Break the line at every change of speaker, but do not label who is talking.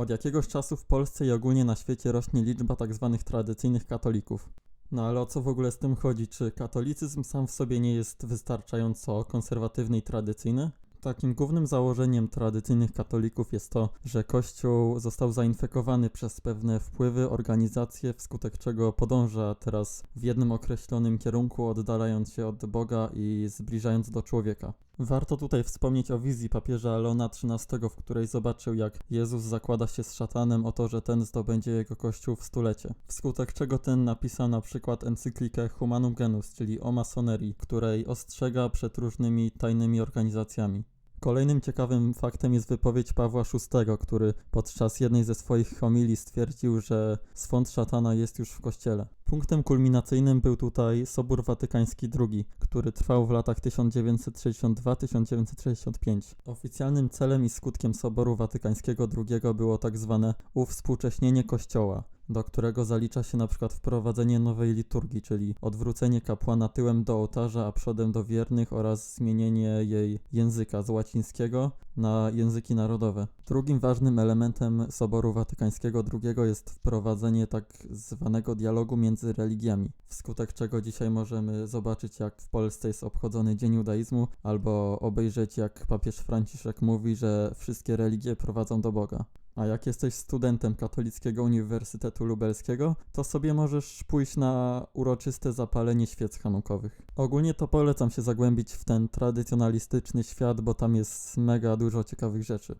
Od jakiegoś czasu w Polsce i ogólnie na świecie rośnie liczba tzw. tradycyjnych katolików. No ale o co w ogóle z tym chodzi? Czy katolicyzm sam w sobie nie jest wystarczająco konserwatywny i tradycyjny? Takim głównym założeniem tradycyjnych katolików jest to, że Kościół został zainfekowany przez pewne wpływy, organizacje, wskutek czego podąża teraz w jednym określonym kierunku, oddalając się od Boga i zbliżając do człowieka. Warto tutaj wspomnieć o wizji papieża Leona XIII, w której zobaczył, jak Jezus zakłada się z szatanem o to, że ten zdobędzie jego kościół w stulecie. Wskutek czego ten napisał na przykład encyklikę Humanum Genus, czyli o masonerii, której ostrzega przed różnymi tajnymi organizacjami. Kolejnym ciekawym faktem jest wypowiedź Pawła VI, który podczas jednej ze swoich homilii stwierdził, że swąd szatana jest już w kościele. Punktem kulminacyjnym był tutaj Sobór Watykański II, który trwał w latach 1962-1965. Oficjalnym celem i skutkiem Soboru Watykańskiego II było tak zwane uwspółcześnienie Kościoła, do którego zalicza się na przykład wprowadzenie nowej liturgii, czyli odwrócenie kapłana tyłem do ołtarza, a przodem do wiernych oraz zmienienie jej języka z łacińskiego na języki narodowe. Drugim ważnym elementem Soboru Watykańskiego II jest wprowadzenie tak zwanego dialogu między religiami, wskutek czego dzisiaj możemy zobaczyć jak w Polsce jest obchodzony Dzień Judaizmu, albo obejrzeć jak papież Franciszek mówi, że wszystkie religie prowadzą do Boga. A jak jesteś studentem Katolickiego Uniwersytetu Lubelskiego, to sobie możesz pójść na uroczyste zapalenie świec hanukowych. Ogólnie to polecam się zagłębić w ten tradycjonalistyczny świat, bo tam jest mega dużo ciekawych rzeczy.